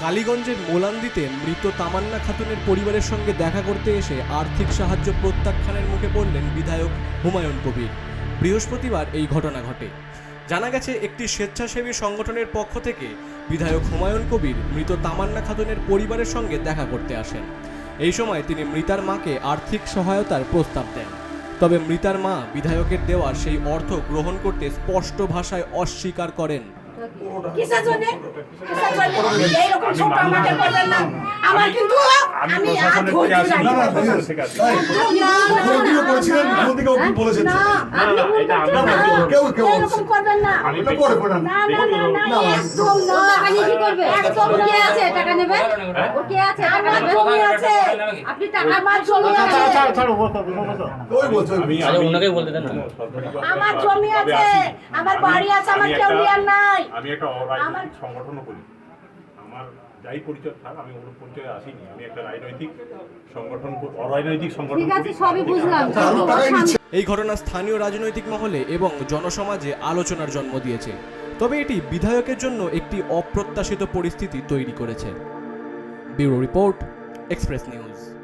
কালীগঞ্জের মোলান্দিতে মৃত তামান্না খাতুনের পরিবারের সঙ্গে দেখা করতে এসে আর্থিক সাহায্য প্রত্যাখ্যানের মুখে পড়লেন বিধায়ক হুমায়ুন কবির। বৃহস্পতিবার এই ঘটনা ঘটে। জানা গেছে, একটি স্বেচ্ছাসেবী সংগঠনের পক্ষ থেকে বিধায়ক হুমায়ুন কবির মৃত তামান্না খাতুনের পরিবারের সঙ্গে দেখা করতে আসেন। এই সময় তিনি মৃতার মাকে আর্থিক সহায়তার প্রস্তাব দেন। তবে মৃতার মা বিধায়কের দেওয়া সেই অর্থ গ্রহণ করতে স্পষ্ট ভাষায় অস্বীকার করেন। কিসের জন্য কিসের জন্য এইরকম ছোট আমাকে করবেন না আমার কিন্তু আমি আর ধৈর্য থেকে না, না। করেছিলেন? কোন দিকে উকিল বলেছেন? না, আপনি এটা আমি না। কেউ- কেউ এরকম করবেন না আমি পরে পরে না না না না একদম না টাকা নিয়ে কি করবে একদম ও কে আছে টাকা নেবে ও কে আছে টাকা নেবে আছে আপনি টাকা আমার জমি আছে। আমার জমি আছে আমার বাড়ি আছে আমার কেউ নাই। আমি একটা অরাজনৈতিক সংগঠনও করি আমার যাই পরিচয় থাক আমি ওর পরিচয়ে আসিনি। আমি একটা রাজনৈতিক সংগঠন অরাজনৈতিক সংগঠন ঠিক আছে সবই বুঝলাম। এই ঘটনা স্থানীয় রাজনৈতিক মহলে এবং জনসমাজে আলোচনার জন্ম দিয়েছে। তবে এটি বিধায়কের জন্য একটি অপ্রত্যাশিত পরিস্থিতি তৈরি করেছে। Bureau report express news